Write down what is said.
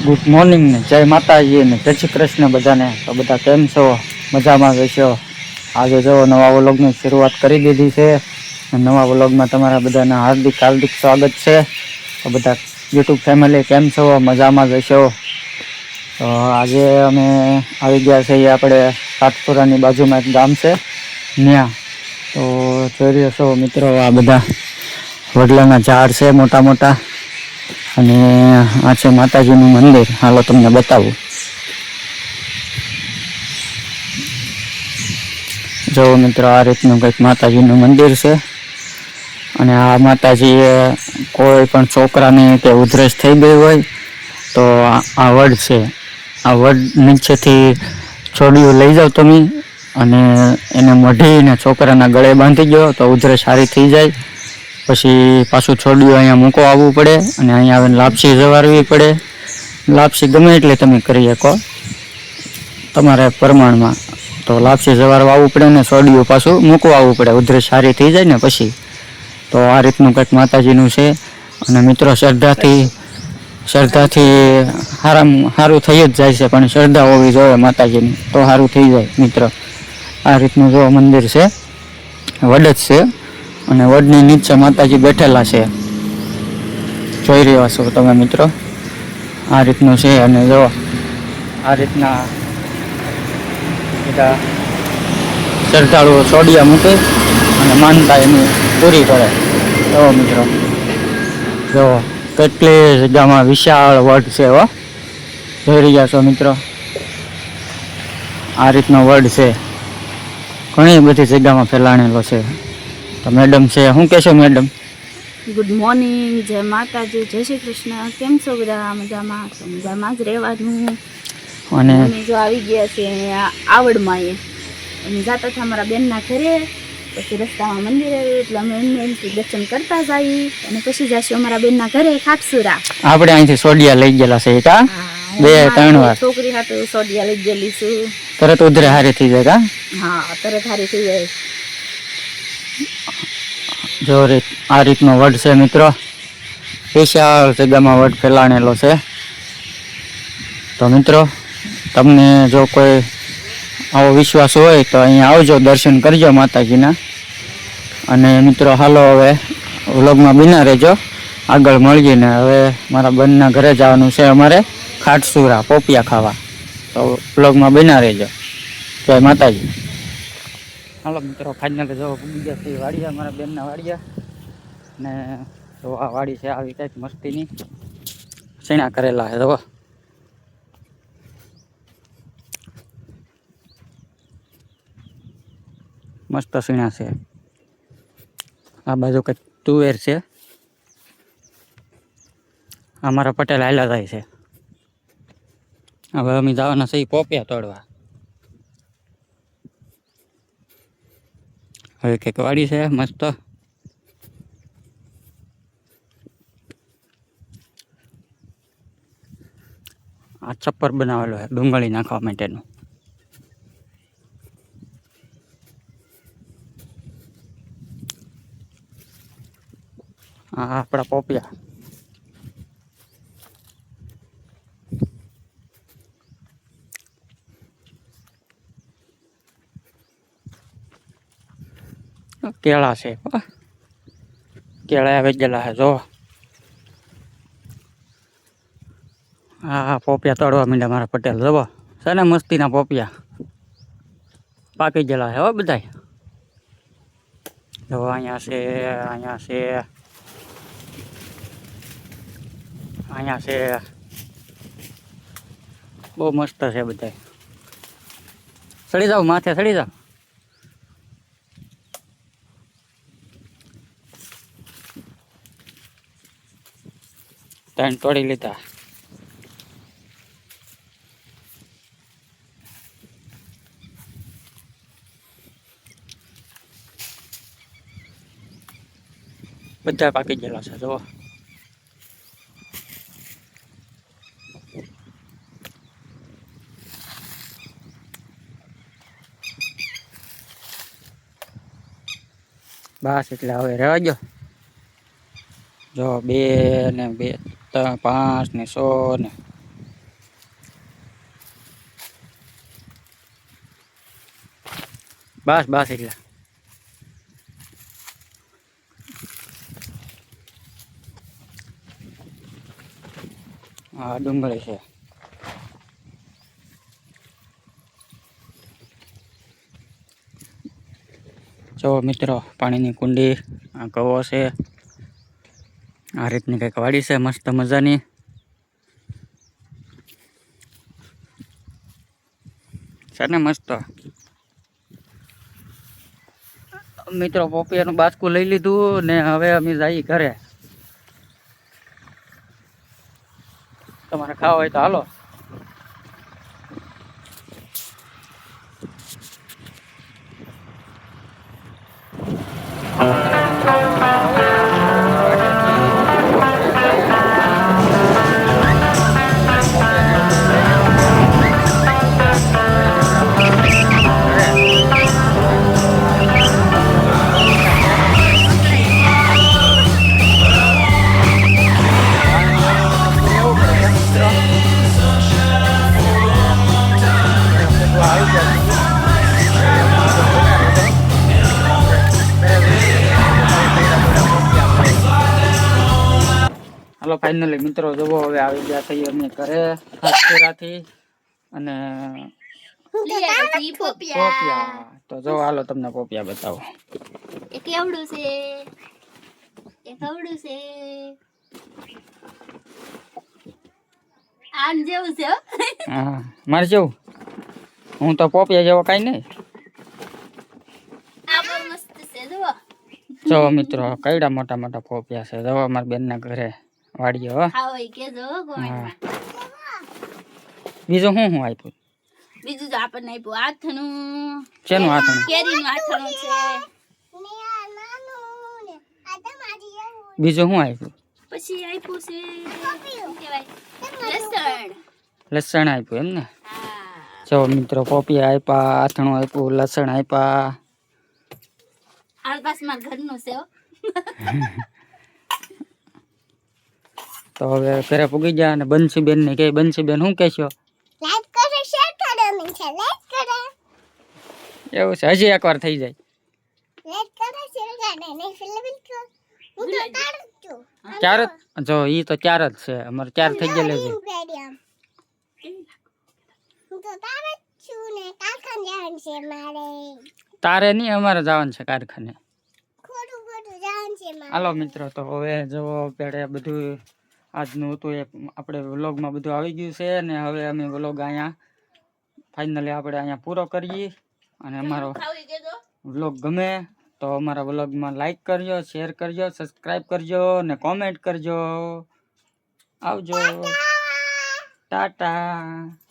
Good morning ને, જય માતાજી ને, જય શ્રી કૃષ્ણ બધાને. તો બધા કેમ છો? મજામાં રહેશો આજે જો નવા વ્લોગની શરૂઆત કરી દીધી છે. નવા વ્લોગમાં તમારા બધાના હાર્દિક હાર્દિક સ્વાગત છે. તો બધા યુટ્યુબ ફેમિલી કેમ છો? મજામાં જશો તો આજે અમે આવી ગયા છીએ આપણે સાતપુરાની બાજુમાં એક ગામ છે ત્યાં તો જોઈ રહ્યો છો મિત્રો, આ બધા વડલાના ઝાડ છે મોટા મોટા અને આ છે માતાજીનું મંદિર. હાલો તમને બતાવું. જો મિત્રો, આ રીતનું કંઈક માતાજીનું મંદિર છે. અને આ માતાજીએ કોઈ પણ છોકરાને કે ઉધરસ થઈ ગઈ હોય, તો આ વડ છે. આ વડ નીચેથી છોડીઓ લઈ જાઓ તમે. અને એને મઢીને છોકરાના ગળે બાંધી ગયો તો ઉધરસ સારી થઈ જાય. પછી પાછું છોડ્યું, અહીંયા મૂકો આવવું પડે અને અહીંયા આવીને લાપસી જવારવી પડે. લાપસી ગમે એટલે તમે કરી શકો. તમારે પ્રમાણમાં તો લાપસી જવારવા આવવું પડે ને છોડ્યું પાછું મૂકવા આવવું પડે. ઉધરસ સારી થઈ જાય ને પછી. તો આ રીતનું કંઈક માતાજીનું છે. અને મિત્રો શ્રદ્ધાથી શ્રદ્ધાથી સારામાં સારું થઈ જ જાય છે, પણ શ્રદ્ધા હોવી જોઈએ માતાજીની. તો સારું થઈ જાય, મિત્ર. આ રીતનું જો મંદિર છે વડજ છે. અને વડની નીચે માતાજી બેઠેલા છે. જોઈ રહ્યા છો તમે મિત્રો? આ રીતનું છે અને જો આ રીતના બધા શ્રદ્ધાળુઓ સોડિયા મૂકે અને માનતા એની પૂરી કરે. જો મિત્રો, જો કેટલી જગ્યામાં વિશાળ વડ છે હો. જોઈ રહ્યા છો મિત્રો? આ રીતનો વડ છે. ઘણી બધી જગ્યામાં ફેલાણેલો છે. તો મેડમ છે શું કહેશો મેડમ? ગુડ મોર્નિંગ જય માતાજી જય શ્રી કૃષ્ણ. કેમ છો બધા? મજામાં? તો મજામાં જ રહેવાનું. અને જો આવી ગયા છે આવડમાં એ અમે જતા હતા અમારા બેનના ઘરે. પછી રસ્તામાં મંદિર આવ્યું એટલે અમે એમને એમથી દર્શન કરતા જઈએ અને પછી જઈશું અમારા બેનના ઘરે ખાટસુરા. આપણે અહીંથી સોડિયા લઈ ગયેલા છે કા બે ત્રણ વાર. છોકરી હાટુ સોડિયા લઈ ગયેલી છું. તરત ઉધરે હારી થઈ જાય કા? હા તરત હારી થઈ જાય. જો રીત આ રીતનો વડ છે મિત્રો. વિશાળ જગ્યામાં વડ ફેલાણેલો છે. તો મિત્રો, તમને જો કોઈ આવો વિશ્વાસ હોય તો અહીંયા આવજો, દર્શન કરજો માતાજીના. અને મિત્રો, હાલો હવે વ્લોગમાં બિના રહેજો. આગળ મળીને હવે મારા બંધના ઘરે જવાનું છે અમારે ખાટસુરા પોપિયા ખાવા. તો વ્લોગમાં બિના રહેજો. જય માતાજી. હાલો મિત્રો ફાઇનલ જો પૂગી ગયા છે વાડિયા મારા બેનના વાડિયા ને જો આ વાડી છે, આવી કંઈક મસ્તીની. શેણા કરેલા છે જો મસ્ત સીણા છે. આ બાજુ કંઈક તુવેર છે. અમારા પટેલ હાલ્યા જાય છે. હવે અમે જવાના છે પોપિયા તોડવા. હવે કંઈક વાડી છે, મસ્ત. આ છપ્પર બનાવેલો છે, ડુંગળી નાખવા માટેનું. આ આપણા પોપિયા. કેળા છે. કેળા આવી ગયેલા છે જો હા પોપિયા તળવા માંડ્યા મારા પટેલ જવો. છે ને મસ્તીના પોપિયા. પાકી ગયેલા છે હો બધાય. જો અહીંયા છે અહીંયા છે. અહીંયા છે. બહુ મસ્ત છે બધાય. સડી જાઓ માથે સડી જાઓ. ત્રણ તોડી લીધા. બધા પાકી ગયેલા છે, જુઓ. બસ એટલે હવે રહેવા ગયો જો, બે ને બે. kita pas neson nah. bas bas ya aduh guys ya so mitro oh, panini kundi angkawas nah, ya આ રીતની કંઈક વાડી છે, મસ્ત મજાની. છે ને મસ્ત. મિત્રો, પોપિયાનું બાસકું લઈ લીધું ને હવે અમે જઈએ ઘરે. તમારે ખાવા હોય તો હાલો. ફાઇનલી મિત્રો જુઓ હવે આવી ગયા થઈ અમે ઘરે ખાસપુરાથી અને પોપિયા. તો જો હાલો તમને પોપિયા બતાવો. એ કેવડું છે? એ કેવડું છે? આમ જેવું છે હા. મારે જેવું? હું તો પોપિયા જેવો કઈ નહીં. જો મિત્રો કઈડા મોટા મોટા પોપિયા છે. જવા મારા બેન ના ઘરે. વાડીએ હો ખાવો ઈ કેજો હો કોમેન્ટમાં. બીજું શું શું આપ્યું બીજું તો આપણને આપ્યું આથનું શેનું આથણું કેરીનું આથણું છે બીજું શું આપ્યું પછી આપ્યું છે શું કહેવાય લસણ લસણ આપ્યું એમ ને હા જો મિત્રો પોપિયા આપ્યા આથણું આપ્યું લસણ આપ્યા આસપાસમાં ઘરનું છે હો. તો હવે ઘરે પૂગી ગયા અને બંસીબેન ને કે બંસીબેન શું કહેશો? લાઈક કરો શેર કરો મને છે લાઈક કરો. એવું છે હજી એકવાર થઈ જાય. લાઈક કરો શેર કરો ને ફિલ્મ કરો હું તો તાર છું. ચાર જ? જો ઈ તો ચાર જ છે અમારે ચાર થઈ ગયેલે છે. હું તો તાર જ છું ને કારખાને જવાનું છે મારે. તારે નહીં અમારે જવાનું છે કારખાને. હાલો મિત્રો તો હવે જો પેડે બધું આજનું હતું એ આપણે વ્લોગમાં બધું આવી ગયું છે ને હવે અમે વ્લોગ અહીંયા ફાઇનલી આપણે અહીંયા પૂરો કરીએ. અને અમારો વ્લોગ ગમે તો અમારા વ્લોગમાં લાઈક કરજો શેર કરજો સબસ્ક્રાઈબ કરજો ને કોમેન્ટ કરજો. આવજો. ટાટા.